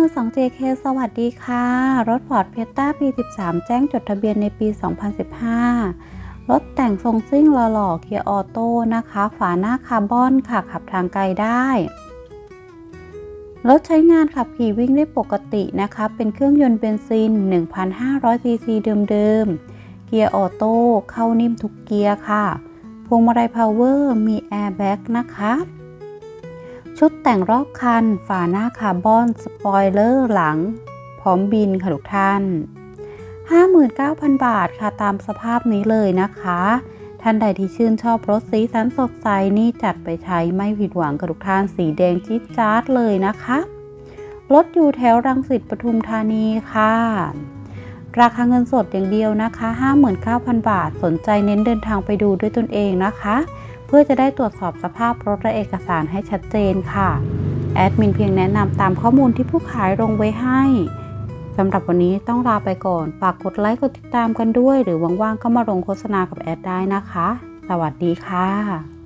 มือ2 JK สวัสดีค่ะ รถ Ford f i e s t a P13 แจ้งจดทะเบียนในปี 2015 รถแต่งทรงซิ่งหล่อๆเกียร์ออโต้นะคะ ฝาหน้าคาร์บอนค่ะ ขับทางไกลได้ รถใช้งานขับขี่วิ่งได้ปกตินะคะ เป็นเครื่องยนต์เบนซิน 1,500 ซีซีเดิมๆ เกียร์ออโต้เข้านิ่มทุกเกียร์ค่ะ พวงมาลัยพาวเวอร์มีแอร์แบ็กนะคะ ชุดแต่งรอบคัน ฝาหน้าคาร์บอน สปอยเลอร์หลัง พร้อมบินค่ะทุกท่าน 59,000 บาทค่ะตามสภาพนี้เลยนะคะ ท่านใดที่ชื่นชอบรถสีสันสดใสนี่จัดไปใช้ไม่ผิดหวังกับทุกท่านสีแดงจี๊ดจ๊าดเลยนะคะรถอยู่แถวรังสิตปทุมธานีค่ะ ราคาเงินสดอย่างเดียวนะคะ 59,000 บาทสนใจเน้นเดินทางไปดูด้วยตนเองนะคะ เพื่อจะได้ตรวจสอบสภาพรถและเอกสารให้ชัดเจนค่ะ แอดมินเพียงแนะนำตามข้อมูลที่ผู้ขายลงไว้ให้สำหรับวันนี้ต้องลาไปก่อน ฝากกดไลค์กดติดตามกันด้วย หรือว่างๆก็มาลงโฆษณากับแอดได้นะคะ สวัสดีค่ะ